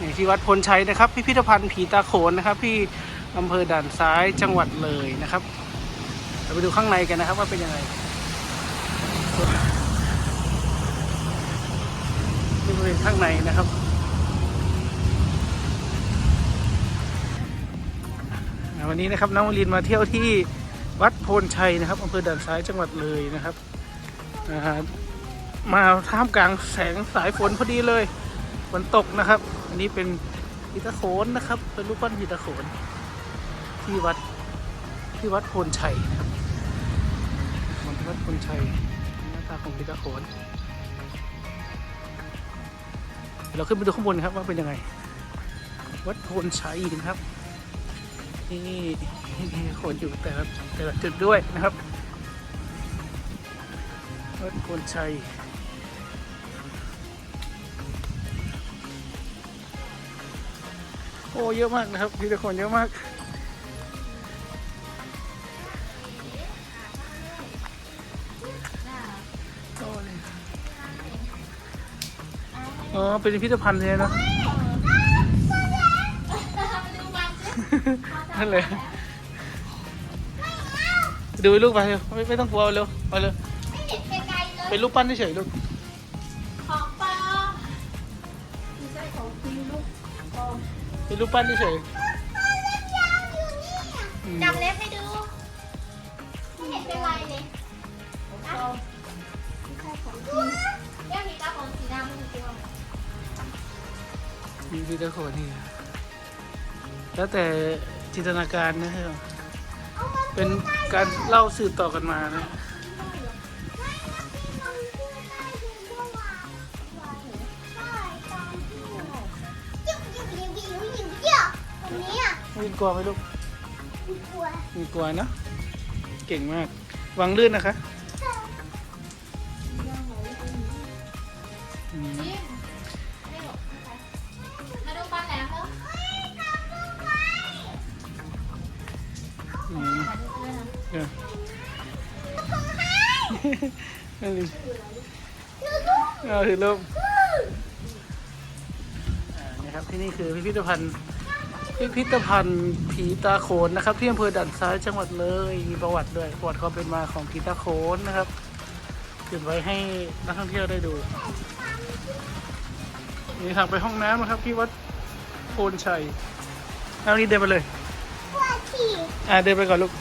นี่ที่วัดพลชัยนะครับ พิพิธภัณฑ์ผีตาโขนนะครับ ที่อำเภอด่านซ้ายจังหวัดเลยนะครับเราไปดูข้างในกันนะครับว่าเป็นยังไงนี่บริเวณข้างในนะครับวันนี้นะครับน้องวลินมาเที่ยวที่วัดโพนชัยนะครับอำเภอด่านซ้ายจังหวัดเลยนะครับมาท่ามกลางแสงสายฝนพอดีเลยฝนตกนะครับ อันนี้เป็นผีตะโขนนะครับ เป็นรูปปั้นผีตะโขน ที่วัดที่วัดโพนชัยนะครับวัดโพนชัยหน้าตาของผีตะโขนเราขึ้นไปดูข้างบนครับว่าเป็นยังไง วัดโพนชัยนะครับนี่มีคนอยู่แต่ละแต่ละจุดด้วยนะครับ วัดโพนชัย อ้เยอะมากนะครับมีแต่คนเยอะมากโอ้นี่อ๋อ เป็นพิพิธภัณฑ์เลยนะ นั่นเลยดูลูกไปเร็วไม่ไม่ต้องกลัวเร็วไปเร็วไม่เห็นไกลๆเลยเป็นรูปปั้นเฉยๆลูกของปลอมไม่ใช่ของจริงลูกปลอม เป็นรูปปั้นเฉยเล็บยาวอยู่นี่ๆอืมจำเล็บให้ดู ไม่เห็นเป็นไรเลยของปลอมไม่ใช่ของจริงเรียกผีตาของสีดำมันตัวมีวิดีโอนี่แล้วแต่จินตนาการนะครับ เป็นการเล่าสืบต่อกันมานะ มีกลัวไหมลูกมีกลัวเนอะเก่งมากวางลื่นนะคะอืมมไม่หลบมาดูปลาแหลมแล้วอืมเออนั่นเลยเอาถือลูกอ่านี่ครับที่นี่คือพิพิธภัณฑ์ พิพิธภัณฑ์ผีตาโขนนะครับ ที่อำเภอด่านซ้ายจังหวัดเลยมีประวัติด้วยประวัติความเป็นมาของผีตาโขนนะครับเก็บไว้ให้นักท่องเที่ยวได้ดูนี่ทางไปห้องน้ำนะครับที่วัดโพนชัยเอานี่เดินไปเลยอ่าเดินไปก่อนลูก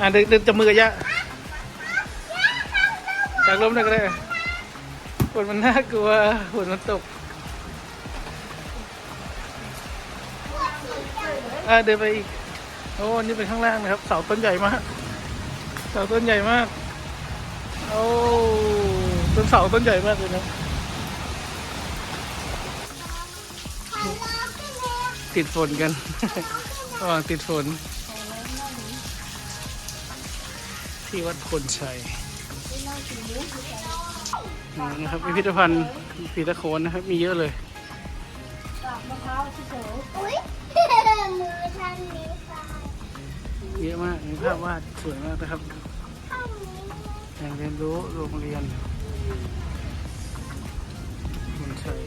อ่าเดินเดินจับมือกับย่าจากล้มได้ก็ได้ฝนมันน่ากลัวฝนมันตก อ่าเดินไปอีกโอ้นี่เป็นข้างล่างนะครับ เสาต้นใหญ่มาก เสาต้นใหญ่มาก โอ้ต้นเสาต้นใหญ่มากเลยนะติดฝนกันระหว่างติดฝน ที่วัดพลชัยนะครับพิพิธภัณฑ์ปีตะโคนนะครับ มีเยอะเลย อุ้ยมือทางนี้ค่ะเยอะมากมีภาพวาดสวยมากนะครับข้างนี้แหล่งเรียนรู้โรงเรียนพลชัย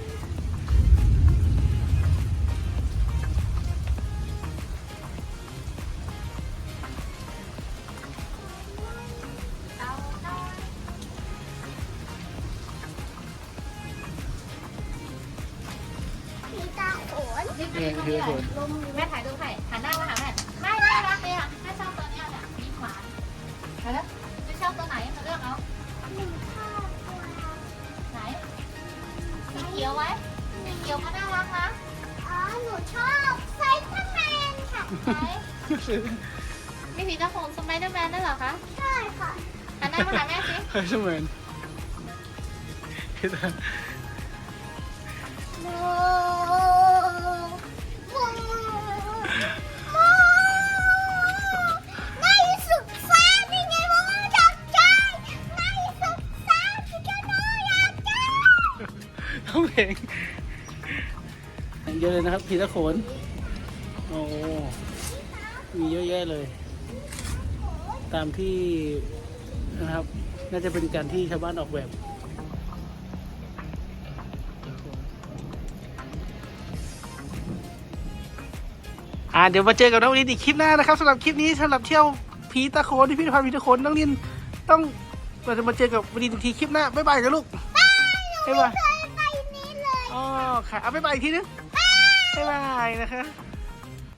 นนี่คือผลแม่ถ่ายรูปให้หันหน้ามาหาแม่ไม่น่ารักเลยอะแม่ชอบตัวเนี้ยเนี่ยมีหวานเอาละไม่ชอบตัวไหนมาเลือกเอาหนึ่งชอบตัวไหนสีเขียวไว้สีเขียวก็น่ารักนะอ๋อหนูชอบไซเดอร์แมนค่ะไหนมีผีตาโขนสไปเดอร์แมนด้วยเหรอคะใช่ค่ะหันหน้ามาหาแม่สิเฮ้ยเสมือน ร้เพลงอย่างเดียวเลยนะครับผีตะโขน โอ้มีเยอะแยะเลย ตามที่นะครับ น่าจะเป็นการที่ชาวบ้านออกแบบอ่าเดี๋ยวมาเจอกับน้องลินอีกคลิปหน้านะครับสำหรับคลิปนี้สำหรับเที่ยวผีตะโขนพิพิธภัณฑ์ผีตะโขนน้องลินต้องเราจะมาเจอกับลินอีกทีคลิปหน้าบ๊ายบายกันลูกบ๊ายบาย อ๋อค่ะ เอาไปบายอีกทีนึงบ๊ายบายนะคะ